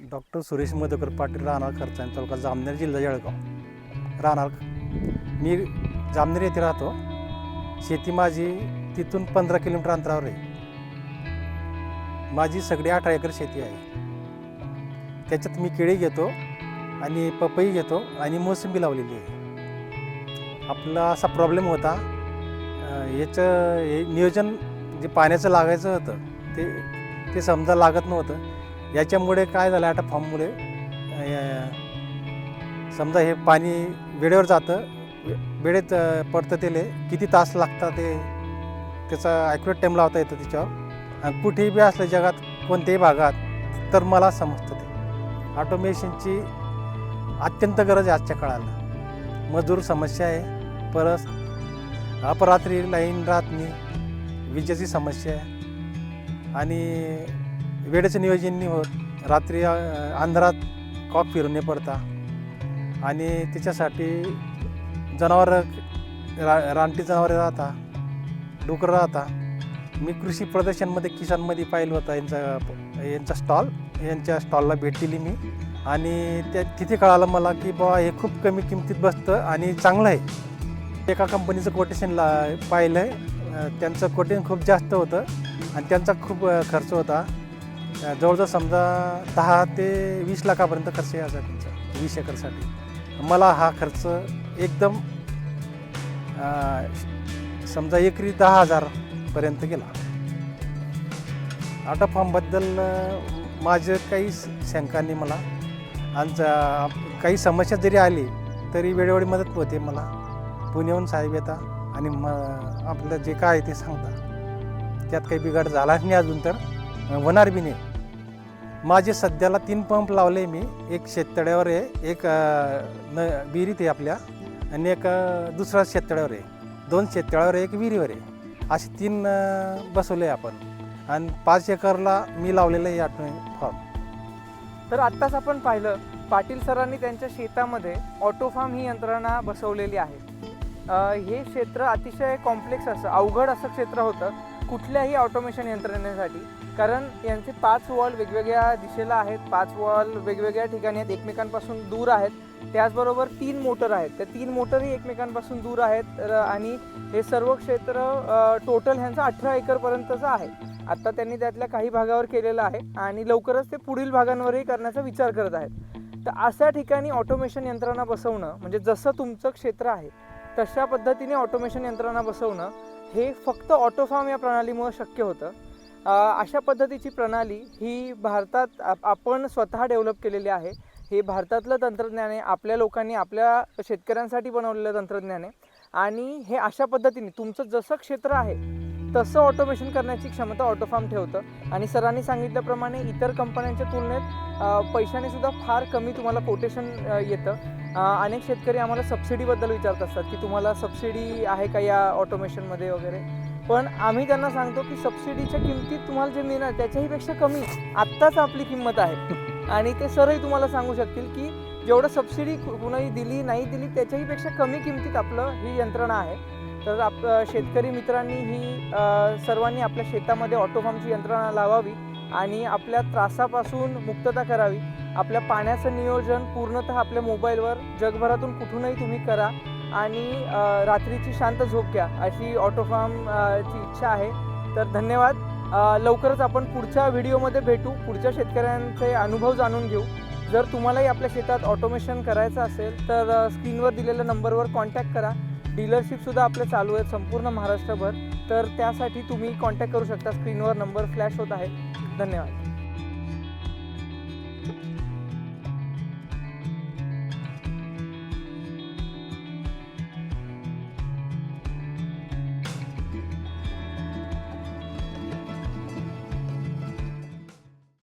Doctor Suresh मधकर Patil राहणार खर्चाने तालुका जामनेर जिल्हा जळगाव. राहणार मी जामनेर येथे राहतो. शेती माझी तिथून पंधरा किलोमीटर अंतरावर आहे. माझी सगळी अठरा एकर शेती आहे. त्याच्यात मी केळी घेतो आणि पपई घेतो आणि मोसंबी लावलेली आहे. आपला असा प्रॉब्लेम होता. याचं हे नियोजन जे पाण्याचं लागायचं होतं ते ते समजा लागत नव्हतं. याच्यामुळे काय झालं आता फॉर्ममुळे समजा हे पाणी वेळेवर जातं वेळेत पडतं त्याले किती तास लागतात ते त्याचा ॲक्युरेट टाईम लावता येतं त्याच्यावर. आणि कुठेही बी असलं जगात कोणत्याही भागात तर मला समजतं ते. ऑटोमेशनची अत्यंत गरज आहे आजच्या काळाला. मजूर समस्या आहे परत अपरात्री लाईन राहत नाही विजेची समस्या आहे. आणि वेळेचं नियोजन नाही होत रात्री अंधारात कॉक फिरून नाही पडता. आणि त्याच्यासाठी जनावर रा रानटी जनावरे राहता डुकरं राहता. मी कृषी प्रदर्शनमध्ये किसानमध्ये पाहिलं होतं. यांचा यांचा स्टॉल यांच्या स्टॉलला भेट दिली मी. आणि त्या तिथे कळालं मला की बा हे खूप कमी किमतीत बसतं आणि चांगलं आहे. एका कंपनीचं कोटेशन ला पाहिलं आहे त्यांचं कोटेशन खूप जास्त होतं. आणि त्यांचा खूप खर्च होता. जवळजवळ समजा दहा ते वीस लाखापर्यंत खर्च यायचा तुमचा वीस एकरसाठी. मला हा खर्च एकदम समजा एकरी दहा हजारपर्यंत गेला. आटा फॉर्मबद्दल माझं काही शंकांनी मला आणि काही समस्या जरी आली तरी वेळोवेळी मदत होते मला. पुण्याहून साहेब येतात आणि म आपलं जे काय आहे ते सांगता. त्यात काही बिघाड झालाच नाही अजून तर. अ, होणार नाही माझे सध्याला तीन पंप लावले मी. एक शेततळ्यावर आहे एक न विहिरीत आहे आपल्या आणि एक दुसरा शेततळ्यावर आहे. दोन शेततळ्यावर आहे एक विहिरीवर आहे. असे तीन बसवले आपण. आणि पाच एकरला मी लावलेलं आहे आठ फॉर्म तर आत्ताच आपण पाहिलं पाटील सरांनी त्यांच्या शेतामध्ये ऑटो फार्म ही यंत्रणा बसवलेली आहे. हे क्षेत्र अतिशय कॉम्प्लेक्स असं अवघड असं क्षेत्र होतं. कुठल्याही ऑटोमेशन यंत्रणेसाठी. कारण यांचे पाच वॉल वेगवेगळ्या दिशेला आहेत. पाच वॉल वेगवेगळ्या ठिकाणी आहेत. एकमेकांपासून दूर आहेत. त्याचबरोबर तीन मोटर आहेत. त्या तीन मोटरही एकमेकांपासून दूर आहेत. आणि हे सर्व क्षेत्र टोटल ह्यांचं अठरा एकरपर्यंतचं आहे. आत्ता त्यांनी त्यातल्या काही भागावर केलेलं आहे. आणि लवकरच ते पुढील भागांवरही करण्याचा विचार करत आहेत. तर अशा ठिकाणी ऑटोमेशन यंत्रणा बसवणं म्हणजे जसं तुमचं क्षेत्र आहे तशा पद्धतीने ऑटोमेशन यंत्रणा बसवणं हे फक्त ऑटोफार्म या प्रणालीमुळे शक्य होतं. अशा पद्धतीची प्रणाली ही भारतात आप- आपण स्वतः डेव्हलप केलेली आहे. हे भारतातलं तंत्रज्ञान आहे आपल्या लोकांनी आपल्या शेतकऱ्यांसाठी बनवलेलं तंत्रज्ञान आहे. आणि हे अशा पद्धतीने तुमचं जसं क्षेत्र आहे तसं ऑटोमेशन करण्याची क्षमता ऑटोफार्म ठेवतं. आणि सरांनी सांगितल्याप्रमाणे इतर कंपन्यांच्या तुलनेत पैशाने सुद्धा फार कमी तुम्हाला कोटेशन येतं. अनेक शेतकरी आम्हाला सबसिडीबद्दल विचारत असतात की तुम्हाला सबसिडी आहे का या ऑटोमेशनमध्ये वगैरे? पण आम्ही त्यांना सांगतो की सबसिडीच्या किमतीत तुम्हाला जे मिळणार त्याच्याही पेक्षा कमी. आत्ताच आपली किंमत आहे. आणि ते सरही तुम्हाला सांगू शकतील की जेवढं सबसिडी कुणाही दिली नाही दिली त्याच्याही पेक्षा कमी किमतीत आपलं ही यंत्रणा आहे. तर आप शेतकरी मित्रांनी ही सर्वांनी आपल्या शेतामध्ये ऑटोफार्मची यंत्रणा लावावी आणि आपल्या त्रासापासून मुक्तता करावी. आपल्या पाण्याचं नियोजन पूर्णतः आपल्या मोबाईलवर जगभरातून कुठूनही तुम्ही करा आणि रात्रीची शांत झोप घ्या अशी ऑटोफार्म ची इच्छा आहे. तर धन्यवाद. लवकरच आपण पुढच्या व्हिडिओमध्ये भेटू. पुढच्या शेतकऱ्यांचे अनुभव जाणून घेऊ. जर तुम्हालाही आपल्या शेतात ऑटोमेशन करायचं असेल तर स्क्रीनवर दिलेल्या नंबरवर कॉन्टॅक्ट करा. डीलरशिपसुद्धा आपलं चालू आहे संपूर्ण महाराष्ट्रभर. तर त्यासाठी तुम्ही कॉन्टॅक्ट करू शकता. स्क्रीनवर नंबर फ्लॅश होत आहे. धन्यवाद.